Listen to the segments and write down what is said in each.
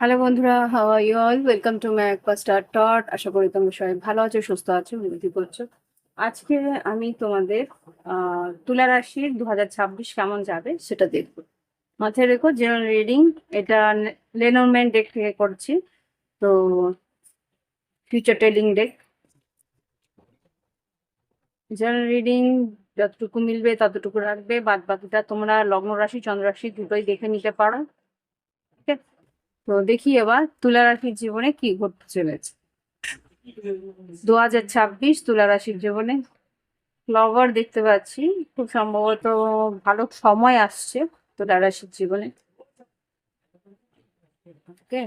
Hello বন্ধুরা are you all welcome to my star টট আশা করি তোমরা সবাই ভালো আছো, সুস্থ আছো উন্নতি করছ। আজকে আমি তোমাদের তুলা রাশির দু হাজার ছাব্বিশ কেমন যাবে সেটা দেখব। মাথায় রেখো জেনারেল রিডিং এটা লেনরম্যান ডেক থেকে করছি। তো future telling deck general reading যতটুকু মিলবে ততটুকু রাখবে। বাদ বাকিটা তোমরা লগ্ন রাশি, চন্দ্র রাশি দুটোই দেখে নিতে পারো। তো দেখি এবার তুলা রাশির জীবনে কি ঘটতে চলেছে। দু হাজার ছাব্বিশ তুলা রাশির জীবনে ফ্লাওয়ার দেখতে পাচ্ছি, খুব সম্ভবত ভালো সময় আসছে তুলা রাশির জীবনে। ওকে,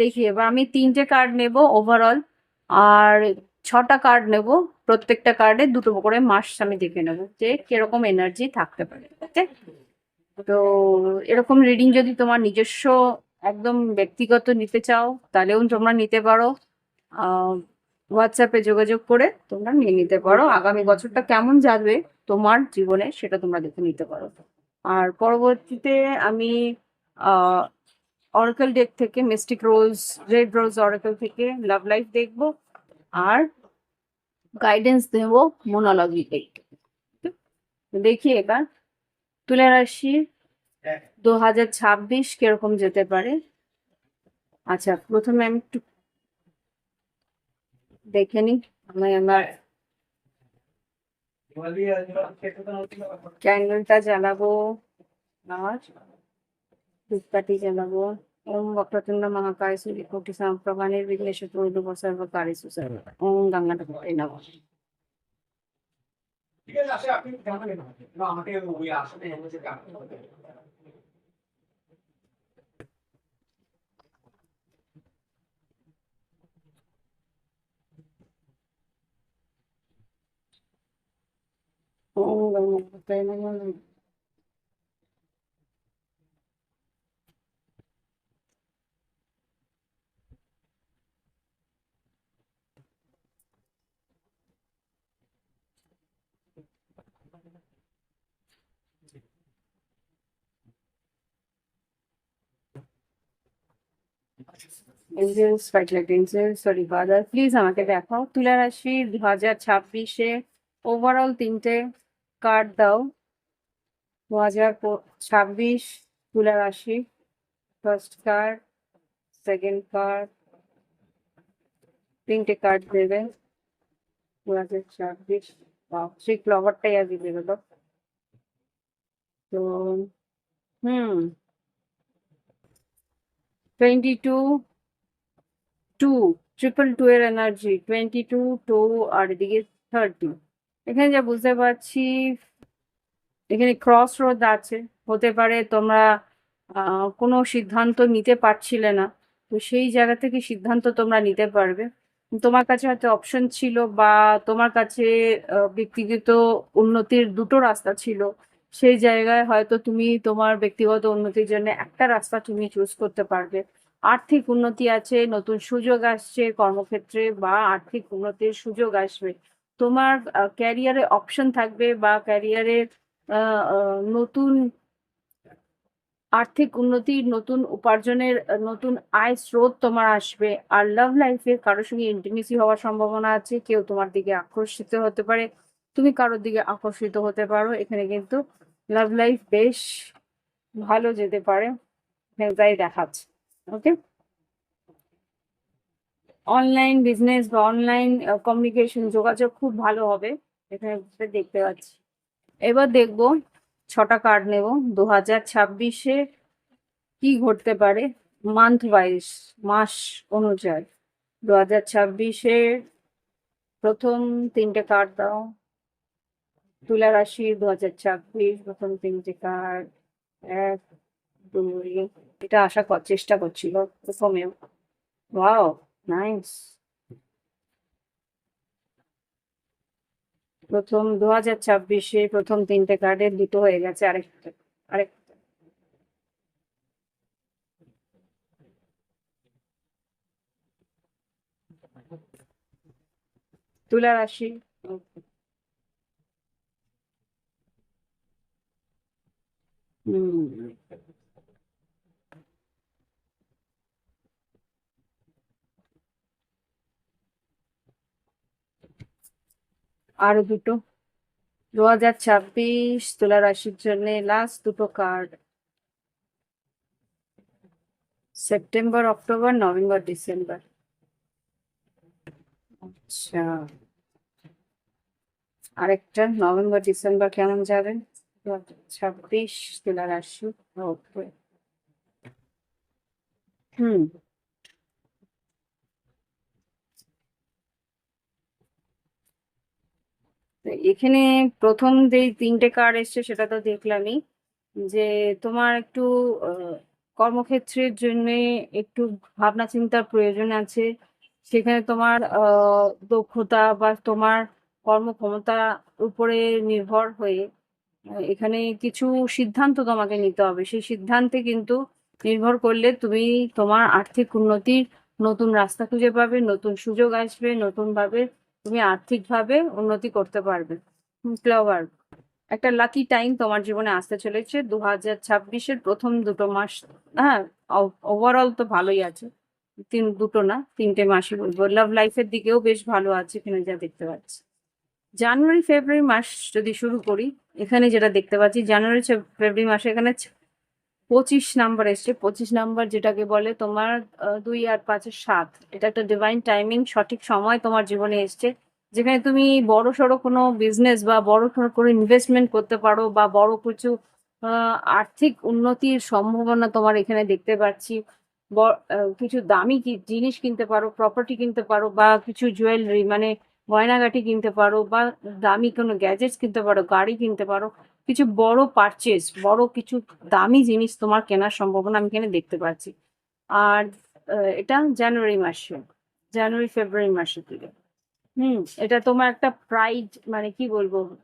দেখি এবার আমি তিনটে কার্ড নেব ওভারঅল আর ছটা কার্ড নেব, প্রত্যেকটা কার্ডে দুটো করে মাস আমি দেখে নেব যে কীরকম এনার্জি থাকতে পারে। ওকে, তো এরকম রিডিং যদি তোমার নিজস্ব একদম ব্যক্তিগত নিতে চাও, তাহলেও তোমরা নিতে পারো। হোয়াটসঅ্যাপে যোগাযোগ করে তোমরা নিয়ে নিতে পারো। আগামী বছরটা কেমন যাবে তোমার জীবনে সেটা তোমরা দেখে নিতে পারো। আর পরবর্তীতে আমি অরাকেল ডেক থেকে mystic rose red rose oracle থেকে লাভ লাইফ দেখব আর গাইডেন্স দেব মোনোলজি দেখি এবার তুলে রাশির দু হাজার ছাব্বিশ কীরকম যেতে পারে? আচ্ছা প্রথমে আমি একটু দেখে নি আমি আমার ক্যান্ডেলটা জ্বালাবো ধূপকাঠি জ্বালাবো, ওম বক্রতুণ্ড মহাকায় বিঘ্নেশ চতুর্দ বসর্ব কারি ওম গঙ্গাটা ঠিক আছে, আপনি না, আমাকে ওই আসলে এমনি কাজ করতে ওম গঙ্গাটা করে নেব সরি বাদার প্লিজ আমাকে দেখাও। তুলা রাশি দু হাজার ছাব্বিশে ওভারঅল তিনটে কার্ড দাও। দু হাজার ছাব্বিশ তুলা রাশি ফার্স্ট কার্ড সেকেন্ড কার্ড তিনটে কার্ড দেবে। দু হাজার ছাব্বিশ সেই ফ্লাওয়ারটাই আর দিবে গেল। তো, হুম। Twenty two two triple two এর এনার্জি টোয়েন্টি টু টু আর এদিকে থার্টি এখানে যা বুঝতে পারছি, এখানে ক্রস রোড আছে। হতে পারে তোমরা কোনো সিদ্ধান্ত নিতে পারছিলে না। তো সেই জায়গা থেকে সিদ্ধান্ত তোমরা নিতে পারবে। তোমার কাছে হয়তো অপশন ছিল বা তোমার কাছে ব্যক্তিগত উন্নতির দুটো রাস্তা ছিল। সেই জায়গায় হয়তো তুমি তোমার ব্যক্তিগত উন্নতির জন্য একটা রাস্তা তুমি চুজ করতে পারবে। আর্থিক উন্নতি আছে, নতুন সুযোগ আসছে কর্মক্ষেত্রে বা আর্থিক উন্নতির সুযোগ আসবে। তোমার ক্যারিয়ারে অপশন থাকবে বা ক্যারিয়ারে নতুন আর্থিক উন্নতির নতুন উপার্জনের নতুন আয় স্রোত তোমার আসবে। আর লাভ লাইফে কারোর সঙ্গে ইন্টিমেসি হওয়ার সম্ভাবনা আছে, কেউ তোমার দিকে আকর্ষিত হতে পারে। তুমি কারোর দিকে আকর্ষিত হতে পারো। এখানে কিন্তু লাভ লাইফ বেশ ভালো যেতে পারে। তাই দেখাচ্ছে। ওকে অনলাইন বিজনেস বা অনলাইন কমিউনিকেশন যোগাযোগ খুব ভালো হবে। এখানে দেখতে পাচ্ছি। এবার দেখব ছটা কার্ড নেব। দু হাজার ছাব্বিশে কি ঘটতে পারে? মান্থ ওয়াইজ মাস অনুযায়ী। দু হাজার ছাব্বিশে প্রথম তিনটে কার্ড দাও। তুলা রাশি দু হাজার ছাব্বিশ, প্রথম তিনটে কার্ড এক, দুই, এটা আশা চেষ্টা করছিল। প্রথমেও। ওয়াও নাইস প্রথম দু হাজার ছাব্বিশে প্রথম তিনটে কার্ডের দুটো হয়ে গেছে আরেকটা আরেকটা। তুলা রাশি Okay. হুম আরও দুটো। দু হাজার ছাব্বিশ তুলা রাশির জন্য লাস্ট দুটো card September October November December আচ্ছা। আরেকটা নভেম্বর ডিসেম্বর কেমন যাবেন ছাব্বিশ তুলা রাশি। হুম। এখানে প্রথম যে তিনটে কার্ড এসছে সেটা তো দেখলামই, যে তোমার একটু কর্মক্ষেত্রের জন্য একটু ভাবনা চিন্তার প্রয়োজন আছে। সেখানে তোমার দক্ষতা বা তোমার কর্মক্ষমতার উপরে নির্ভর হয়ে এখানে কিছু সিদ্ধান্ত তোমাকে নিতে হবে। সেই সিদ্ধান্তে কিন্তু নির্ভর করলে তুমি তোমার আর্থিক উন্নতির নতুন রাস্তা খুঁজে পাবে, নতুন সুযোগ আসবে নতুন ভাবে তুমি আর্থিকভাবে উন্নতি করতে পারবে। ক্লাবার একটা লাকি টাইম তোমার জীবনে আসতে চলেছে। দু হাজার ছাব্বিশের প্রথম দুটো মাস হ্যাঁ ওভারঅল তো ভালোই আছে। তিন, দুটো না, তিনটে মাসই বলব। লাভ লাইফের দিকেও বেশ ভালো আছে এখানে যা দেখতে পাচ্ছি। জানুয়ারি, ফেব্রুয়ারি মাস যদি শুরু করি, এখানে যেটা দেখতে পাচ্ছি, জানুয়ারি, ফেব্রুয়ারি মাসে এখানে পঁচিশ নাম্বার এসছে। পঁচিশ নাম্বার যেটাকে বলে তোমার দুই আর পাঁচের সাত। এটা একটা ডিভাইন টাইমিং সঠিক সময় তোমার জীবনে এসছে। যেখানে তুমি বড় সড়ো কোনো বিজনেস বা বড় সড়ো কোনো ইনভেস্টমেন্ট করতে পারো বা বড় কিছু আর্থিক উন্নতির সম্ভাবনা তোমার এখানে দেখতে পাচ্ছি। কিছু দামি জিনিস কিনতে পারো প্রপার্টি কিনতে পারো বা কিছু জুয়েলারি মানে গয়নাগাটি কিনতে পারো বা দামি কোনো গ্যাজেটস কিনতে পারো, গাড়ি কিনতে পারো। কিছু বড় পারচেস বড় কিছু দামি জিনিস তোমার কেনার সম্ভাবনা আমি এখানে দেখতে পাচ্ছি। আর এটা জানুয়ারি মাসে জানুয়ারি ফেব্রুয়ারি মাসের দিকে। হুম, এটা তোমার একটা প্রাইড মানে কি বলব?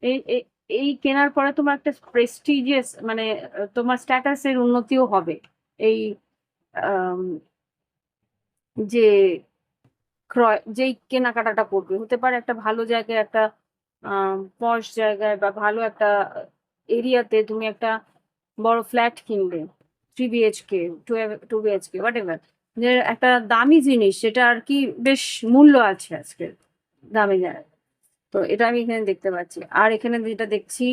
এই এই- কেনার পরে তোমার একটা প্রেস্টিজিয়াস মানে তোমার স্ট্যাটাসের উন্নতিও হবে। এই যে, ক্রয়, যেই কেনাকাটাটা করবে। হতে পারে একটা ভালো জায়গায় একটা পশ জায়গায় বা ভালো একটা এরিয়াতে তুমি একটা বড় ফ্ল্যাট কিনবে three BHK two two BHK whatever যে একটা দামি জিনিস, সেটা আর কি বেশ মূল্য আছে আজকে দামি জায়গায়। তো এটা আমি এখানে দেখতে পাচ্ছি। আর এখানে যেটা দেখছি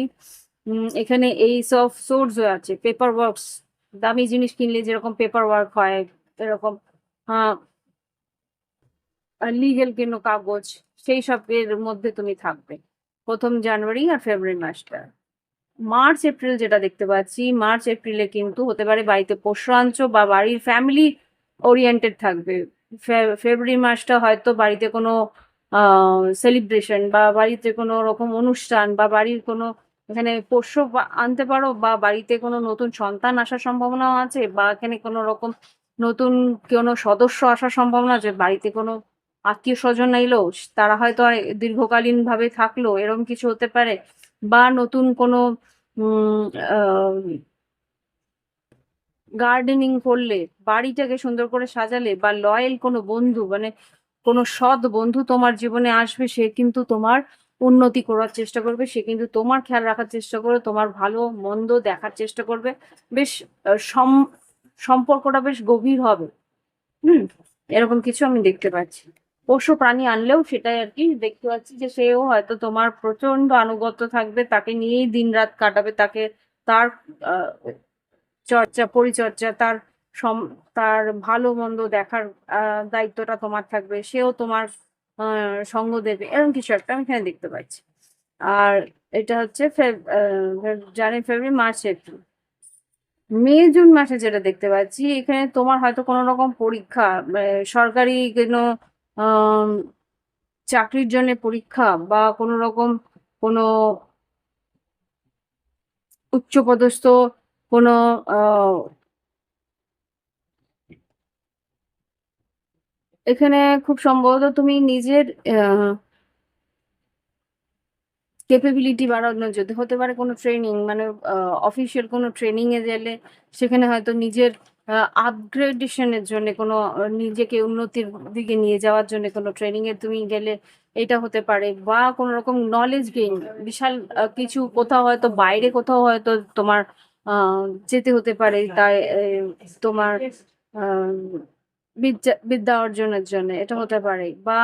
এখানে এই সব সোর্স আছে পেপার ওয়ার্কস দামি জিনিস কিনলে যেরকম পেপার ওয়ার্ক হয়, এরকম লিগেল কোনো কাগজ, সেই সবের মধ্যে তুমি থাকবে। প্রথম জানুয়ারি আর ফেব্রুয়ারি মাসটা। মার্চ, এপ্রিল যেটা দেখতে পাচ্ছি, মার্চ, এপ্রিলে কিন্তু হতে পারে বাড়িতে পোষ্য আনছো বা বাড়ির ফ্যামিলি ওরিয়েন্টেড থাকবে। ফেব্রুয়ারি মাসটা হয়তো বাড়িতে কোনো সেলিব্রেশন বা বাড়িতে কোনো রকম অনুষ্ঠান বা বাড়ির কোনো, এখানে পোষ্য আনতে পারো বা বাড়িতে কোনো নতুন সন্তান আসার সম্ভাবনাও আছে বা এখানে কোনো রকম নতুন কোনো সদস্য আসার সম্ভাবনা আছে, বাড়িতে কোনো আত্মীয় স্বজন এলো তারা হয়তো দীর্ঘকালীন ভাবে থাকল এরকম কিছু হতে পারে বা নতুন কোনো গার্ডেনিং করলে, বাড়িটাকে সুন্দর করে সাজালে বা লয়েল কোনো বন্ধু মানে কোনো সৎ বন্ধু তোমার জীবনে আসবে, সে কিন্তু তোমার উন্নতি করার চেষ্টা করবে, সে কিন্তু তোমার খেয়াল রাখার চেষ্টা করবে, তোমার ভালো মন্দ দেখার চেষ্টা করবে। বেশ সম, সম্পর্কটা বেশ গভীর হবে। হুম, এরকম কিছু আমি দেখতে পাচ্ছি। পোষ্য প্রাণী আনলেও সেটাই আর কি দেখতে পাচ্ছি যে সেও হয়তো তোমার প্রচণ্ড আনুগত্য থাকবে, তাকে নিয়েই দিন রাত কাটাবে, তাকে তার চর্চা পরিচর্যা তার সম- তার ভালো মন্দ দেখার দায়িত্বটা তোমার থাকবে, সেও তোমার সঙ্গ দেবে, এরকম কিছু একটা আমি এখানে দেখতে পাচ্ছি। আর এটা হচ্ছে January, February, March, April. May, June মাসে যেটা দেখতে পাচ্ছি, এখানে তোমার হয়তো কোনো রকম পরীক্ষা সরকারি কোনো চাকরির জন্য পরীক্ষা বা কোনো রকম কোনো উচ্চপদস্থ কোনো এখানে খুব সম্ভবত তুমি নিজের ক্যাপাবিলিটি বাড়ানোর জন্য, হতে পারে কোনো ট্রেনিং মানে অফিসিয়াল কোনো ট্রেনিং এ গেলে সেখানে হয়তো নিজের আপগ্রেডেশনের জন্য কোনো নিজেকে উন্নতির দিকে নিয়ে যাওয়ার জন্য কোনো ট্রেনিং এ তুমি গেলে এটা হতে পারে বা কোনো রকম নলেজ গেইন বিশাল কিছু কোথাও হয়তো বাইরে কোথাও হয়তো তোমার যেতে হতে পারে তাই তোমার বিদ্যা বিদ্যা অর্জনের জন্য এটা হতে পারে বা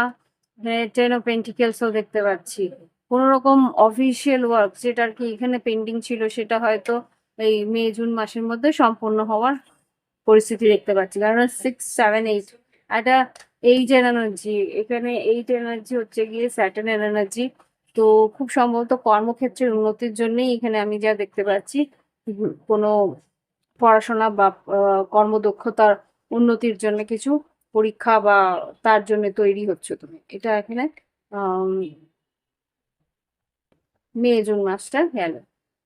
টেন অফ পেন্টিকেলসও দেখতে পাচ্ছি। কোনো রকম অফিসিয়াল ওয়ার্ক যেটা আর কি এখানে পেন্ডিং ছিল সেটা হয়তো এই মে, জুন মাসের মধ্যে সম্পূর্ণ হওয়ার পরিস্থিতি দেখতে পাচ্ছি। কারণ সিক্স সেভেন এইট একটা এইট এনার্জি এখানে এইট এনার্জি হচ্ছে গিয়ে স্যাটার্ন এনার্জি তো খুব সম্ভবত কর্মক্ষেত্রের উন্নতির জন্যই এখানে আমি যা দেখতে পাচ্ছি কোনো পড়াশোনা বা কর্মদক্ষতার উন্নতির জন্য কিছু পরীক্ষা বা তার জন্য তৈরি হচ্ছে তুমি। এটা এখানে মে, জুন মাসটা গেল।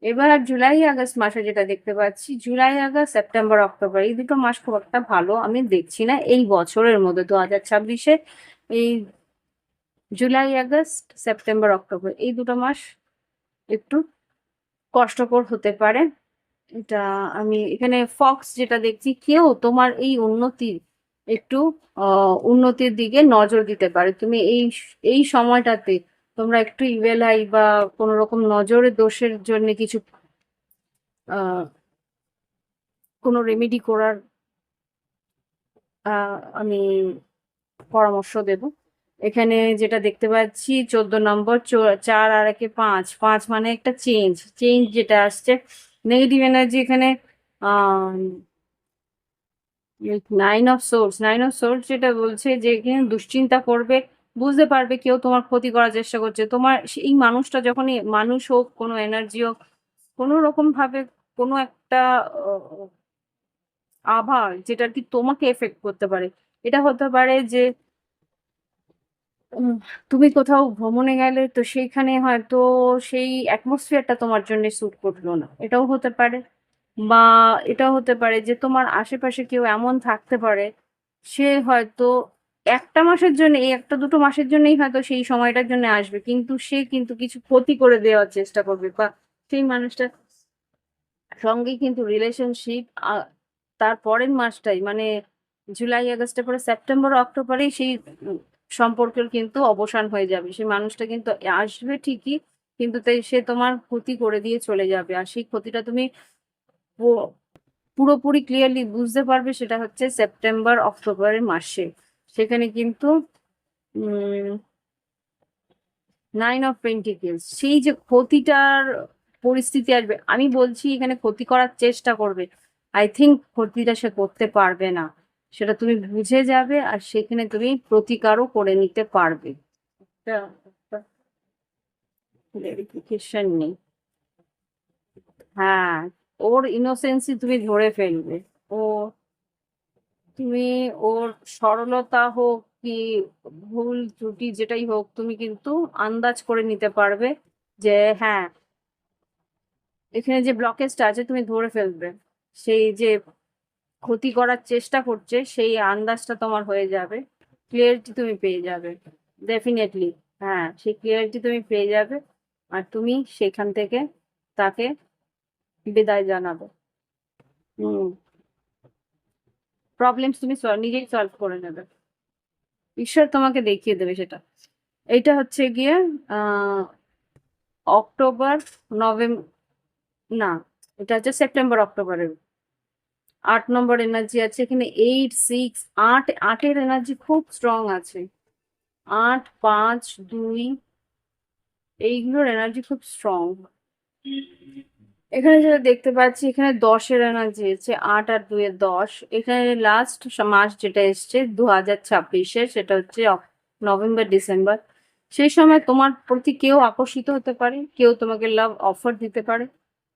এবার জুলাই, আগস্ট মাসে যেটা দেখতে পাচ্ছি, জুলাই, আগস্ট, সেপ্টেম্বর, অক্টোবর, এই দুটো মাস খুব একটা ভালো আমি দেখছি না এই বছরের মধ্যে। দু হাজার ছাব্বিশে এই জুলাই, আগস্ট, সেপ্টেম্বর, অক্টোবর, এই দুটো মাস একটু কষ্টকর হতে পারে। এটা আমি এখানে ফক্স যেটা দেখছি, কেউ তোমার এই উন্নতির একটু উন্নতির দিকে নজর দিতে পারে। তুমি এই এই সময়টাতে তোমরা একটু ইভেল আই বা কোনো রকম নজরের দোষের জন্য কিছু কোনো রেমেডি করার আমি পরামর্শ দেব। এখানে যেটা দেখতে পাচ্ছি, চোদ্দ নম্বর চার আর একে পাঁচ। পাঁচ মানে একটা চেঞ্জ চেঞ্জ যেটা আসছে নেগেটিভ এনার্জি এখানে nine of source nine of source যেটা বলছে যে এখানে দুশ্চিন্তা করবে বুঝতে পারবে কেউ তোমার ক্ষতি করার চেষ্টা করছে। তোমার এই মানুষটা যখনই মানুষ হোক, কোনো এনার্জি হোক, কোনো রকম ভাবে কোনো একটা আভা যেটা কি তোমাকে এফেক্ট করতে পারে। এটা হতে পারে যে তুমি কোথাও ভ্রমণে গেলে তো সেইখানে হয়তো সেই অ্যাটমসফিয়ারটা তোমার জন্য স্যুট করল না। এটাও হতে পারে। বা এটাও হতে পারে যে তোমার আশেপাশে কেউ এমন থাকতে পারে, সে হয়তো একটা মাসের জন্য, এই একটা দুটো মাসের জন্যই হয়তো সেই সময়টার জন্য আসবে, কিন্তু সে কিন্তু কিছু ক্ষতি করে দেওয়ার চেষ্টা করবে, বা সেই মানুষটার সঙ্গেই কিন্তু রিলেশনশিপ তার পরের মাসটাই মানে জুলাই, আগস্টের পরে সেপ্টেম্বর, অক্টোবরেই সেই সম্পর্কের কিন্তু অবসান হয়ে যাবে, সেই মানুষটা কিন্তু আসবে ঠিকই, কিন্তু তাই সে তোমার ক্ষতি করে দিয়ে চলে যাবে, আর সেই ক্ষতিটা তুমি পুরোপুরি ক্লিয়ারলি বুঝতে পারবে, সেটা হচ্ছে সেপ্টেম্বর, অক্টোবরের মাসে। সেখানে কিন্তু নাইন অফ পেন্টিকেলস সেই যে ক্ষতিটার পরিস্থিতি আসবে, আমি বলছি এখানে ক্ষতি করার চেষ্টা করবে আই থিঙ্ক ক্ষতিটা সে করতে পারবে না, সেটা তুমি বুঝে যাবে আর সেখানে তুমি প্রতিকারও করে নিতে পারবে। নেই। হ্যাঁ ওর ইনোসেন্সি তুমি ধরে ফেলবে, ও তুমি ওর সরলতা হোক কি ভুল ত্রুটি যেটাই হোক, তুমি কিন্তু আন্দাজ করে নিতে পারবে যে হ্যাঁ এখানে যে ব্লকেজটা আছে তুমি ধরে ফেলবে। সেই যে ক্ষতি করার চেষ্টা করছে, সেই আন্দাজটা তোমার হয়ে যাবে। ক্লিয়ারিটি তুমি পেয়ে যাবে। ডেফিনেটলি হ্যাঁ সেই ক্লিয়ারিটি তুমি পেয়ে যাবে আর তুমি সেখান থেকে তাকে বিদায় জানাবে। হুম। প্রবলেমস তুমি নিজেই সলভ করে নেবে। ঈশ্বর তোমাকে দেখিয়ে দেবে সেটা। এইটা হচ্ছে গিয়ে অক্টোবর নভেম্বর না, এটা হচ্ছে সেপ্টেম্বর, অক্টোবরের। আট নম্বর এনার্জি আছে এখানে এইট সিক্স আট, আটের এনার্জি খুব স্ট্রং আছে। আট, পাঁচ, দুই, এইগুলোর এনার্জি খুব স্ট্রং এখানে যেটা দেখতে পাচ্ছি, এখানে দশের এনার্জি আছে আট আর দুইয়ের দশ। এখানে লাস্ট মাস যেটা এসছে দু হাজার ছাব্বিশে, সেটা হচ্ছে নভেম্বর, ডিসেম্বর। সেই সময় তোমার প্রতি কেউ আকর্ষিত হতে পারে, কেউ তোমাকে লাভ অফার দিতে পারে,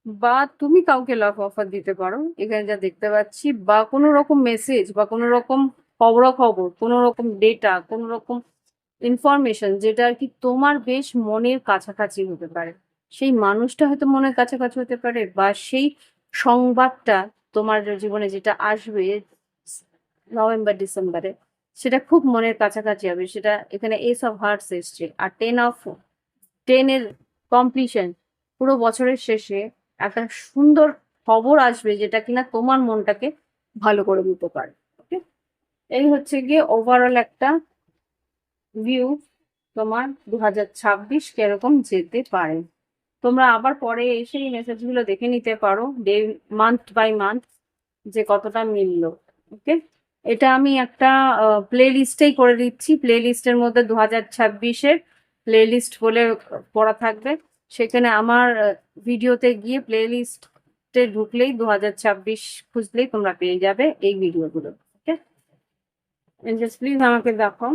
বা তুমি কাউকে লাভ অফার দিতে পারো। এখানে যা দেখতে পাচ্ছি, বা কোনো রকম মেসেজ বা কোনো রকম খবরাখবর, কোনো রকম ডেটা কোনো রকম ইনফরমেশন যেটা আর কি তোমার বেশ মনের কাছাকাছি হতে পারে। সেই মানুষটা হয়তো মনের কাছাকাছি হতে পারে বা সেই সংবাদটা তোমার জীবনে যেটা আসবে নভেম্বর, ডিসেম্বরে, সেটা খুব মনের কাছাকাছি হবে। সেটা এখানে এস অফ হার্টস এসছে আর টেন অফ টেনের কমপ্লিশন পুরো বছরের শেষে একটা সুন্দর খবর আসবে যেটা কিনা তোমার মনটাকে ভালো করে দিতে পারে ওকে এই হচ্ছে গিয়ে ওভারঅল একটা ভিউ তোমার দু হাজার ছাব্বিশ কীরকম যেতে পারে। তোমরা আবার পরে এসে এই মেসেজগুলো দেখে নিতে পারো ডে মান্থ বাই মান্থ যে কতটা মিললো ওকে এটা আমি একটা প্লে লিস্টেই করে দিচ্ছি। প্লে লিস্টের মধ্যে দু হাজার ছাব্বিশের প্লে লিস্ট বলে পড়া থাকবে। সেখানে আমার ভিডিওতে গিয়ে প্লে লিস্টে ঢুকলেই দু হাজার ছাব্বিশ খুঁজলেই তোমরা পেয়ে যাবে এই ভিডিওগুলো ওকে প্লিজ আমাকে দেখো।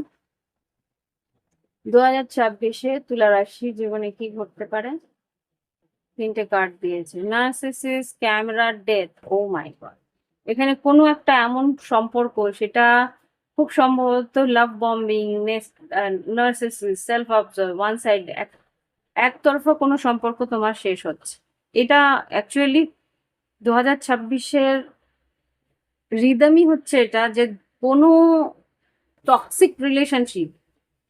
দু হাজার ছাব্বিশে তুলা রাশি জীবনে কি ঘটতে পারে? তিনটে কার্ড দিয়েছে। Narcissist camera death oh my god এখানে কোনো একটা এমন সম্পর্ক, সেটা খুব সম্ভবত love bombing narcissist self observe one side এক, একতরফা কোনো সম্পর্ক তোমার শেষ হচ্ছে। এটা অ্যাকচুয়ালি দু হাজার ছাব্বিশের রিদমই হচ্ছে এটা যে কোনো টক্সিক রিলেশনশিপ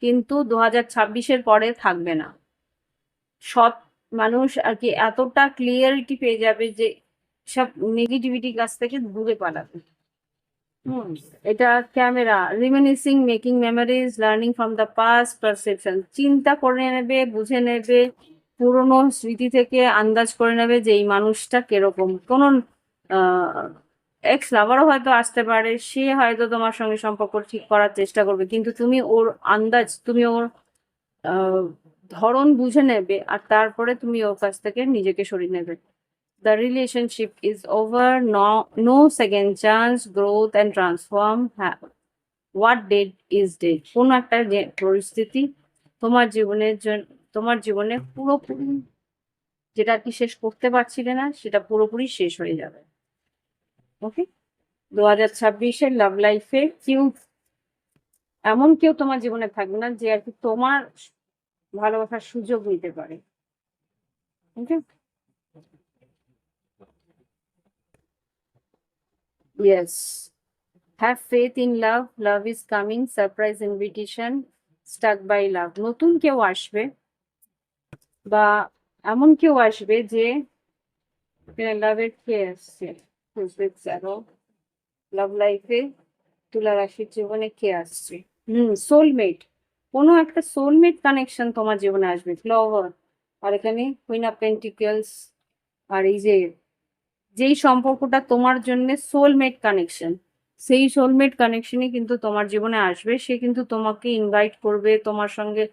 কিন্তু দু হাজার ছাব্বিশের পরে থাকবে না। সৎ মানুষ আর কি এতটা ক্লিয়ারিটি পেয়ে যাবে যে সব নেগেটিভিটি কাছ থেকে দূরে পালাবে। হুম। এটা camera reminiscing making memories learning from the past perception চিন্তা করে নেবে বুঝে নেবে পুরনো স্মৃতি থেকে আন্দাজ করে নেবে যে এই মানুষটা কীরকম। কোনো এক্স লাভারও হয়তো আসতে পারে সে হয়তো তোমার সঙ্গে সম্পর্ক ঠিক করার চেষ্টা করবে কিন্তু তুমি ওর আন্দাজ তুমি ওর ধরন বুঝে নেবে আর তারপরে তুমি ওর কাছ থেকে নিজেকে সরিয়ে নেবে। The relationship is over no second chance growth and transform what dead is dead কোনো একটা পরিস্থিতি তোমার জীবনের জন্য, তোমার জীবনে পুরোপুরি যেটা কি শেষ করতে পারছিলে না, সেটা পুরোপুরি শেষ হয়ে যাবে। ওকে দু হাজার ছাব্বিশের লাভ লাইফে কেউ, এমন কেউ তোমার জীবনে থাকবে না যে আর কি তোমার ভালোবাসার সুযোগ নিতে পারে। Yes have faith in love love is coming surprise invitation stuck by love নতুন কেউ আসবে বা এমন কেউ আসবে যে লাভের খেয়ে আসছে। লাভ লাইফে তুলা রাশির জীবনে কে আসছে। হুম সোলমেট কোনো একটা সোলমেট কানেকশন তোমার জীবনে আসবে। ফ্লাওয়ার আর এখানে কুইন অফ পেন্টিকেলস আর এই যে, যেই সম্পর্কটা তোমার জন্য সোলমেট কানেকশন সেই সোলমেট কানেকশনই কিন্তু তোমার জীবনে আসবে। সে কিন্তু তোমাকে ইনভাইট করবে, তোমার সঙ্গে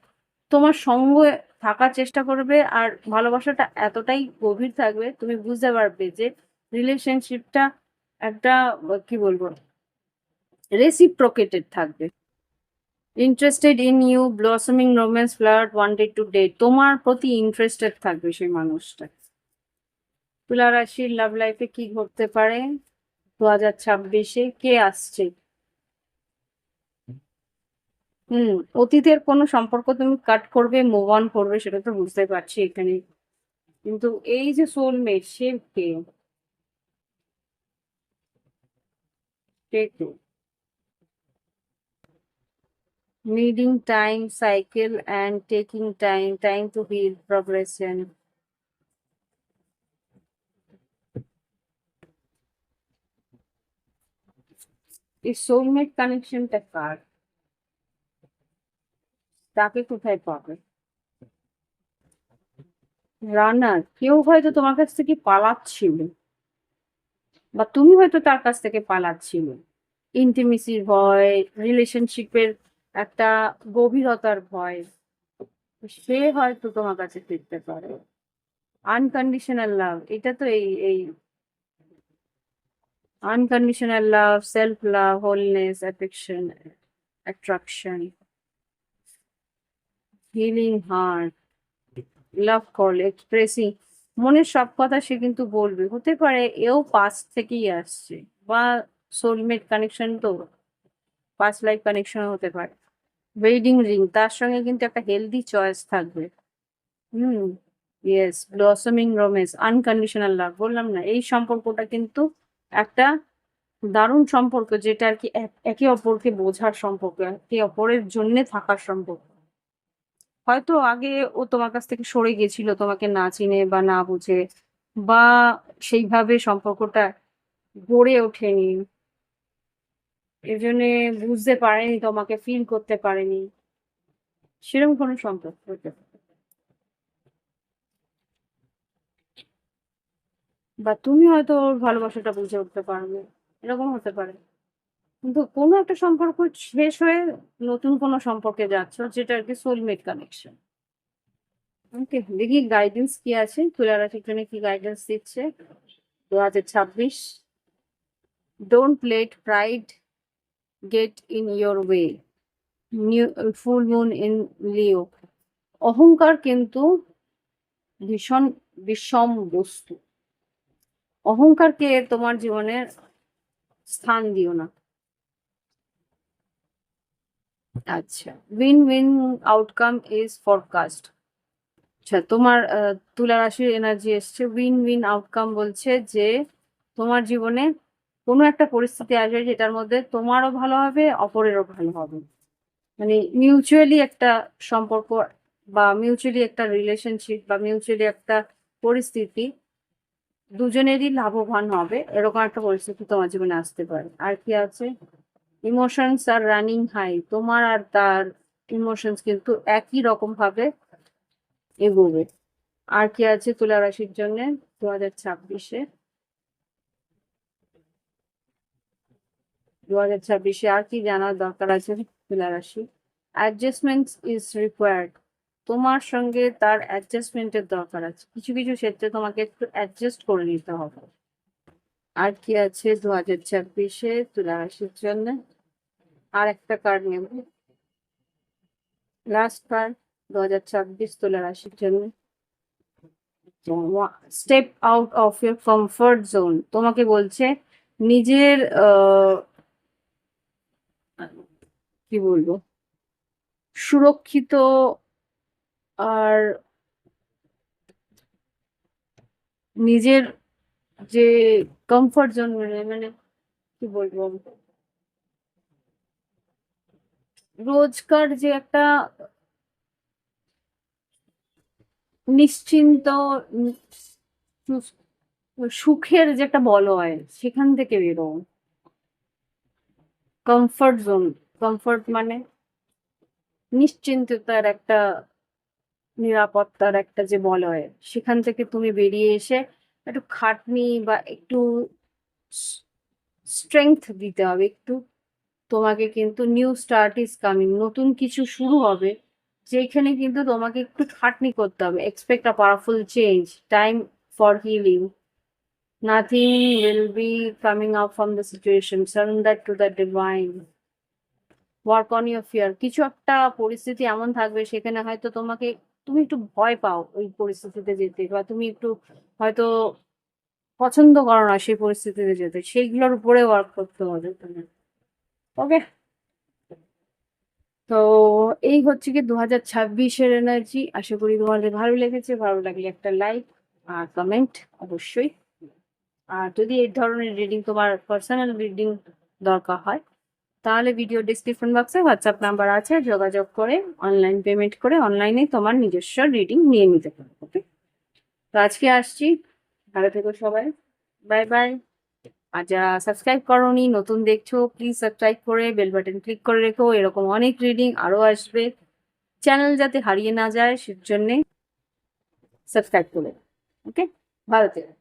তোমার সঙ্গে থাকার চেষ্টা করবে, আর ভালোবাসাটা এতটাই গভীর থাকবে, তুমি বুঝতে পারবে যে রিলেশনশিপটা একটা, কি বলব রেসিপ্রোকেটেড থাকবে। Interested in you blossoming romance flirt wanted to date তোমার প্রতি ইন্টারেস্টেড থাকবে সেই মানুষটা। তুলা রাশির লাভ লাইফে কি ঘটতে পারে? দু হাজার ছাব্বিশে কে আসছে? হুম, অতীতের কোনো সম্পর্ক তুমি কাট করবে মুভ অন করবে, সেটা তো বুঝতে পারছি এখানে। কিন্তু এই যে সোলমেট সে কে? কে কে needing time, cycle, and taking time time to heal, progression. এই সোলমেট কানেকশনটা কার তাকে কোথায় পাবে? রানার, কেউ হয়তো তোমার কাছ থেকে পালাচ্ছিল, বা তুমি হয়তো তার কাছ থেকে পালাচ্ছিল। ইন্টিমেসির ভয় রিলেশনশিপের একটা গভীরতার ভয়। সে হয়তো তোমার কাছে ফিরতে পারে। আনকন্ডিশনাল লাভ এটা তো এই এই unconditional love self love wholeness affection attraction healing heart love call expressing মনের সব কথা সে কিন্তু বলবে। হতে পারে এও পাস থেকেই আসছে। বা সোলমেট কানেকশন তো পাস লাইফ কানেকশন হতে পারে। ওয়েডিং রিং তার সঙ্গে কিন্তু একটা হেলদি চয়েস থাকবে। হুম ইয়েস ব্লসমিং রোমেন্স আনকন্ডিশনাল লাভ বললাম না, এই সম্পর্কটা কিন্তু একটা দারুণ সম্পর্ক, যেটা আর কি এক- অপরকে বোঝার সম্পর্ক, একে অপরের জন্য থাকার সম্পর্ক। হয়তো আগে ও তোমার কাছ থেকে সরে গেছিল, তোমাকে না চিনে বা না বুঝে, বা সেইভাবে সম্পর্কটা গড়ে ওঠেনি। এর জন্যে বুঝতে পারেনি তোমাকে ফিল করতে পারেনি। সেরকম কোনো সম্পর্ক বা তুমি হয়তো ওর ভালোবাসাটা বুঝে উঠতে পারবে, এরকম হতে পারে। কিন্তু কোনো একটা সম্পর্ক শেষ হয়ে নতুন কোনো সম্পর্কে যাচ্ছ, যেটা আর কি সোলমেট কানেকশন ওকে দেখি গাইডেন্স কি আছে। তুলা রাশির জন্য কি গাইডেন্স দিচ্ছে? দু হাজার ছাব্বিশ। Don't let pride get in your way new full moon in Leo অহংকার কিন্তু ভীষণ বিষম বস্তু। অহংকারকে তোমার জীবনে স্থান দিও না। আচ্ছা win win outcome is forecast আচ্ছা তোমার তুলা রাশির এনার্জি এসছে। উইন উইন আউটকাম বলছে যে তোমার জীবনে কোনো একটা পরিস্থিতি আসবে যেটার মধ্যে তোমারও ভালো হবে, অপরেরও ভালো হবে। মানে মিউচুয়ালি একটা সম্পর্ক বা মিউচুয়ালি একটা রিলেশনশিপ বা মিউচুয়ালি একটা পরিস্থিতি দুজনেরই লাভবান হবে, এরকম একটা পরিস্থিতি তোমার জীবনে আসতে পারে। আর কি আছে? ইমোশনস আর রানিং হাই তোমার আর তার ইমোশনস কিন্তু একই রকম ভাবে এগোবে। আর কি আছে তুলা রাশির জন্য? দু হাজার ছাব্বিশে। দু হাজার ছাব্বিশে আর কি জানার দরকার আছে? তুলা রাশি অ্যাডজাস্টমেন্ট ইজ রিকোয়ার্ড তোমার সঙ্গে তার অ্যাডজাস্টমেন্টের দরকার আছে। কিছু কিছু ক্ষেত্রে তোমাকে একটু অ্যাডজাস্ট করে নিতে হবে। আর কি আছে দু হাজার ছাব্বিশে? তুলা রাশির জন্য আর একটা কার্ড নেব। লাস্ট কার্ড দু হাজার ছাব্বিশ তুলা রাশির জন্য। Step out of your comfort zone তোমাকে বলছে নিজের আহ, কি বলব? সুরক্ষিত আর নিজের যে কমফর্ট জোন মানে মানে কি বলব? রোজকার যে একটা নিশ্চিন্ত সুখের যে একটা বলয়, সেখান থেকে বেরো কমফর্ট জোন কমফর্ট মানে নিশ্চিন্ততার একটা, নিরাপত্তার একটা যে বলয়, সেখান থেকে তুমি বেরিয়ে এসে একটু খাটনি বা একটু স্ট্রেংথ দিতে হবে একটু। তোমাকে কিন্তু নিউ স্টার্ট ইজ কামিং নতুন কিছু শুরু হবে, যেখানে কিন্তু তোমাকে একটু খাটনি করতে হবে। Expect a powerful change time for healing nothing will be coming out from the situation surrender to the divine work on your fear কিছু একটা পরিস্থিতি এমন থাকবে, সেখানে হয়তো তোমাকে, তুমি একটু ভয় পাও ওই পরিস্থিতিতে যেতে, বা তুমি একটু হয়তো পছন্দ করো না সেই পরিস্থিতিতে যেতে, সেইগুলোর উপরে ওয়ার্ক করতে হবে তোমার ওকে তো এই হচ্ছে কি দু হাজার ছাব্বিশের এনার্জি আশা করি তোমাদের ভালো লেগেছে, ভালো লাগলে একটা লাইক আর কমেন্ট অবশ্যই। যদি এই ধরনের রিডিং তোমার পার্সোনাল রিডিং দরকার হয়, তাহলে ভিডিও ডিসক্রিপশন বক্সে হোয়াটসঅ্যাপ নাম্বার আছে, যোগাযোগ করে অনলাইন পেমেন্ট করে অনলাইনে তোমার নিজস্ব রিডিং নিয়ে নিতে পারো ওকে তো আজকে আসছি, ভালো থেকো সবাই বাই বাই আর যারা সাবস্ক্রাইব করোনি, নতুন দেখছ প্লিজ সাবস্ক্রাইব করে বেল বাটন ক্লিক করে রেখো, এরকম অনেক রিডিং আরও আসবে। চ্যানেল যাতে হারিয়ে না যায়, সেজন্যে সাবস্ক্রাইব করে ওকে ভালো থেকো।